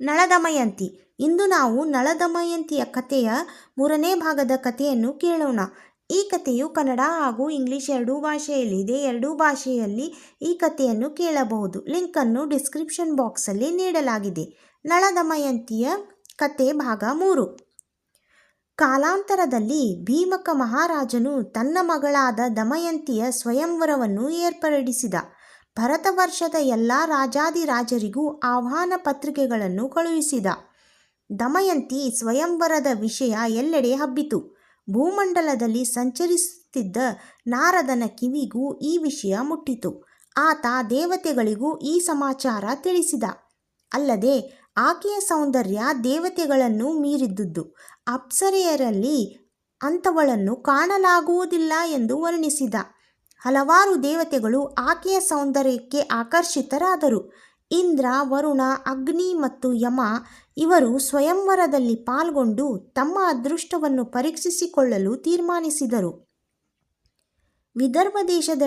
ನಳದಮಯಂತಿ. ಇಂದು ನಾವು ನಳದಮಯಂತಿಯ ಕಥೆಯ ಮೂರನೇ ಭಾಗದ ಕಥೆಯನ್ನು ಕೇಳೋಣ. ಈ ಕಥೆಯು ಕನ್ನಡ ಹಾಗೂ ಇಂಗ್ಲಿಷ್ ಎರಡೂ ಭಾಷೆಯಲ್ಲಿದೆ ಎರಡೂ ಭಾಷೆಯಲ್ಲಿ ಈ ಕಥೆಯನ್ನು ಕೇಳಬಹುದು. ಲಿಂಕನ್ನು ಡಿಸ್ಕ್ರಿಪ್ಷನ್ ಬಾಕ್ಸಲ್ಲಿ ನೀಡಲಾಗಿದೆ. ನಳದಮಯಂತಿಯ ಕತೆ ಭಾಗ ಮೂರು. ಕಾಲಾಂತರದಲ್ಲಿ ಭೀಮಕ ಮಹಾರಾಜನು ತನ್ನ ಮಗಳಾದ ದಮಯಂತಿಯ ಸ್ವಯಂವರವನ್ನು ಏರ್ಪಡಿಸಿದ. ಭರತವರ್ಷದ ಎಲ್ಲ ರಾಜಾದಿರಾಜರಿಗೂ ಆಹ್ವಾನ ಪತ್ರಿಕೆಗಳನ್ನು ಕಳುಹಿಸಿದ. ದಮಯಂತಿ ಸ್ವಯಂವರದ ವಿಷಯ ಎಲ್ಲೆಡೆ ಹಬ್ಬಿತು. ಭೂಮಂಡಲದಲ್ಲಿ ಸಂಚರಿಸುತ್ತಿದ್ದ ನಾರದನ ಕಿವಿಗೂ ಈ ವಿಷಯ ಮುಟ್ಟಿತು. ಆತ ದೇವತೆಗಳಿಗೂ ಈ ಸಮಾಚಾರ ತಿಳಿಸಿದ. ಅಲ್ಲದೆ ಆಕೆಯ ಸೌಂದರ್ಯ ದೇವತೆಗಳನ್ನು ಮೀರಿದ್ದುದು. ಅಪ್ಸರೆಯರಲ್ಲಿ ಅಂಥವಳನ್ನು ಕಾಣಲಾಗುವುದಿಲ್ಲ ಎಂದು ವರ್ಣಿಸಿದ. ಹಲವಾರು ದೇವತೆಗಳು ಆಕೆಯ ಸೌಂದರ್ಯಕ್ಕೆ ಆಕರ್ಷಿತರಾದರು. ಇಂದ್ರ, ವರುಣ, ಅಗ್ನಿ ಮತ್ತು ಯಮ ಇವರು ಸ್ವಯಂವರದಲ್ಲಿ ಪಾಲ್ಗೊಂಡು ತಮ್ಮ ಅದೃಷ್ಟವನ್ನು ಪರೀಕ್ಷಿಸಿಕೊಳ್ಳಲು ತೀರ್ಮಾನಿಸಿದರು. ವಿದರ್ಭ ದೇಶದ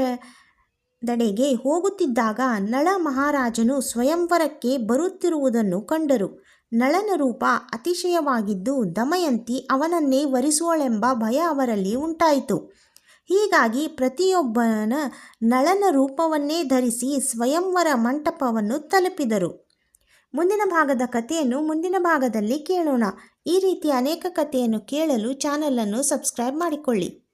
ದಡೆಗೆ ಹೋಗುತ್ತಿದ್ದಾಗ ನಳ ಮಹಾರಾಜನು ಸ್ವಯಂವರಕ್ಕೆ ಬರುತ್ತಿರುವುದನ್ನು ಕಂಡರು. ನಳನ ರೂಪ ಅತಿಶಯವಾಗಿದ್ದು ದಮಯಂತಿ ಅವನನ್ನೇ ವರಿಸುವಳೆಂಬ ಭಯ ಅವರಲ್ಲಿ ಉಂಟಾಯಿತು. ಹೀಗಾಗಿ ಪ್ರತಿಯೊಬ್ಬನ ನಳನ ರೂಪವನ್ನೇ ಧರಿಸಿ ಸ್ವಯಂವರ ಮಂಟಪವನ್ನು ತಲುಪಿದರು. ಮುಂದಿನ ಭಾಗದ ಕಥೆಯನ್ನು ಮುಂದಿನ ಭಾಗದಲ್ಲಿ ಕೇಳೋಣ. ಈ ರೀತಿ ಅನೇಕ ಕಥೆಯನ್ನು ಕೇಳಲು ಚಾನಲನ್ನು ಸಬ್ಸ್ಕ್ರೈಬ್ ಮಾಡಿಕೊಳ್ಳಿ.